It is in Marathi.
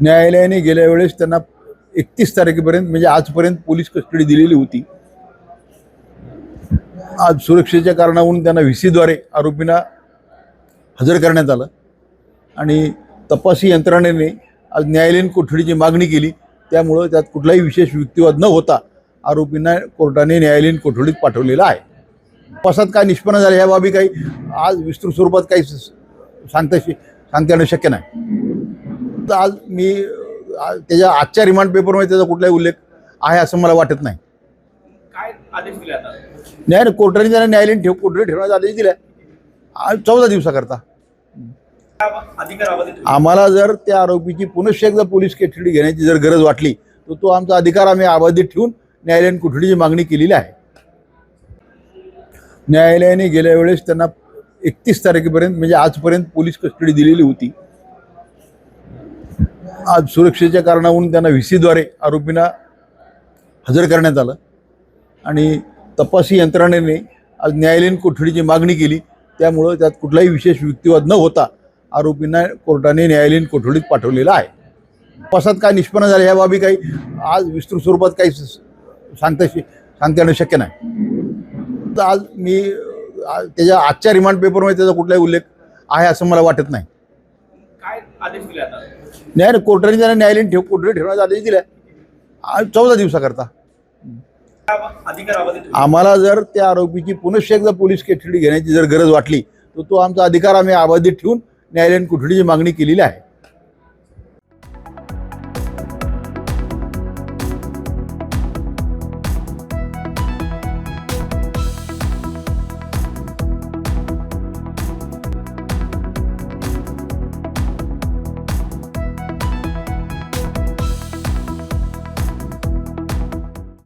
न्यायालयाने गेल्या वेळेस त्यांना एकतीस तारखेपर्यंत म्हणजे आजपर्यंत पोलीस कस्टडी दिलेली होती. आज सुरक्षेच्या कारणावरून त्यांना व्ही सीद्वारे आरोपींना हजर करण्यात आलं. आणि तपासी यंत्रणेने आज न्यायालयीन कोठडीची मागणी केली. त्यामुळं त्यात कुठलाही विशेष युक्तिवाद न होता आरोपींना कोर्टाने न्यायालयीन कोठडीत पाठवलेलं आहे. तपासात काय निष्पन्न झाले ह्या बाबी काही आज विस्तृत स्वरूपात काही सांगता सांगता येणं शक्य नाही. आज मी त्याच्या आजच्या रिमांड पेपरमध्ये त्याचा कुठलाही उल्लेख आहे असं मला वाटत नाही. काय आदेश दिले आता? न्याय कोर्टाने त्यांना न्यायालयीन ठेव कोठडी ठेवण्याचा आदेश दिला आज चौदा दिवसाकरता. आम्हाला जर त्या आरोपीची पुनश्च एकदा पोलीस कोठडी घेण्याची जर गरज वाटली तर तो आमचा अधिकार आम्ही अबाधित ठेवून न्यायालयीन कोठडीची मागणी केलेली आहे. न्यायालयाने गेल्या वेळेस त्यांना एकतीस तारखेपर्यंत म्हणजे आजपर्यंत पोलीस कस्टडी दिलेली होती. आज सुरक्षेच्या कारणावरून त्यांना व्ही सीद्वारे आरोपींना हजर करण्यात आलं. आणि तपासी यंत्रणेने आज न्यायालयीन कोठडीची मागणी केली. त्यामुळं त्यात कुठलाही विशेष युक्तिवाद न होता आरोपींना कोर्टाने न्यायालयीन कोठडीत पाठवलेलं आहे. तपासात काय निष्पन्न झाले ह्या बाबी काही आज विस्तृत स्वरूपात काही सांगता सांगता येणं शक्य नाही. तर आज मी त्याच्या आजच्या रिमांड पेपरमध्ये त्याचा कुठलाही उल्लेख आहे असं मला वाटत नाही. आदेश दिले आता. न्याय कोर्टाने त्यांना न्यायालयीन ठेव कोठडी ठेवण्याचा आदेश दिला आज चौदा दिवसाकरता. आम्हाला जर त्या आरोपीची पुनश्च एकदा पोलीस कोठडी घेण्याची जर गरज वाटली तर तो आमचा अधिकार आम्ही अबाधित ठेवून न्यायालयीन कोठडीची मागणी केलेली आहे.